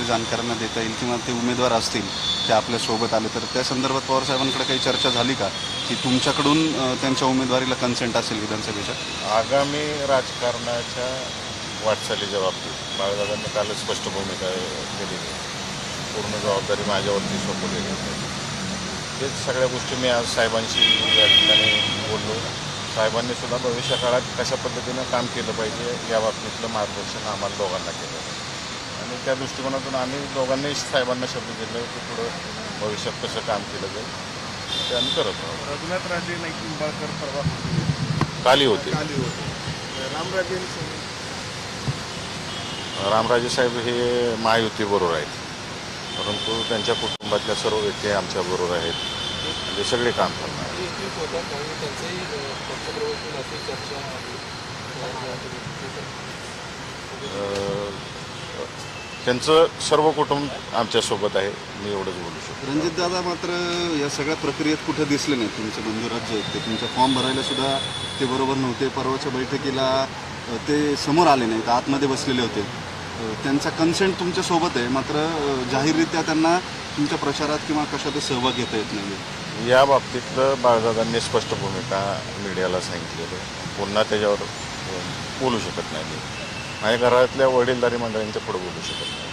जाणकारांना देता येईल किंवा ते उमेदवार असतील ते आपल्यासोबत आले तर त्या संदर्भात पवारसाहेबांकडे काही चर्चा झाली का? की तुमच्याकडून त्यांच्या उमेदवारीला कन्सेंट असेल विधानसभेच्या? आगामी राजकारणाच्या वाटचालीच्या बाबतीत बाळदादांनी कालच स्पष्ट भूमिका केलेली पूर्ण जबाबदारी माझ्यावरती सोपवलेली होती तेच सगळ्या गोष्टी मी आज साहेबांशी या ठिकाणी बोललो. साहेबांनी सुद्धा भविष्यकाळात कशा पद्धतीनं काम केलं पाहिजे या बाबतीतलं मार्गदर्शन आम्हाला दोघांना केलं आणि त्या दृष्टिकोनातून आम्ही दोघांनी साहेबांना शब्द दिले की पुढं भविष्यात कसं काम केलं जाईल. ते आम्ही करत आहोत. रघुनाथ राजे नाईक निंबाळकर परवा होते. काली होते. रामराजे रामराजे साहेब हे महायुती बरोबर आहेत. परंतु त्यांच्या कुटुंबातल्या सर्व व्यक्ती आमच्या बरोबर आहेत. म्हणजे सगळे काम करणार त्यांचं सर्व कुटुंब आमच्यासोबत आहे. मी एवढंच बोलू शकतो. रणजित दादा मात्र या सगळ्या प्रक्रियेत कुठं दिसले नाहीत तुमचे बंधुराज जे आहेत ते? तुमचा फॉर्म भरायला सुद्धा ते बरोबर नव्हते. परवाच्या बैठकीला ते समोर आले नाहीत. आतमध्ये बसलेले होते. त्यांचा कन्सेंट तुमच्यासोबत आहे. मात्र जाहीररित्या त्यांना तुमच्या प्रचारात किंवा कशातच सहभाग घेता येत नाही या बाबतीतलं बाळदादांनी स्पष्ट भूमिका मीडियाला सांगितलेलं आहे. पुन्हा त्याच्यावर बोलू शकत नाही माझ्या घरातल्या वडीलधारी मंडळींच्या पुढे बोलू शकत नाही?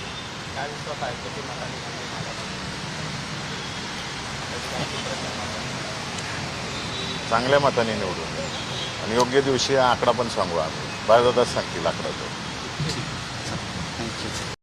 चांगल्या मताने निवडून आणि योग्य दिवशी हा आकडा पण सांगू आम्ही. बाळदादाच सांगतील आकडा तो.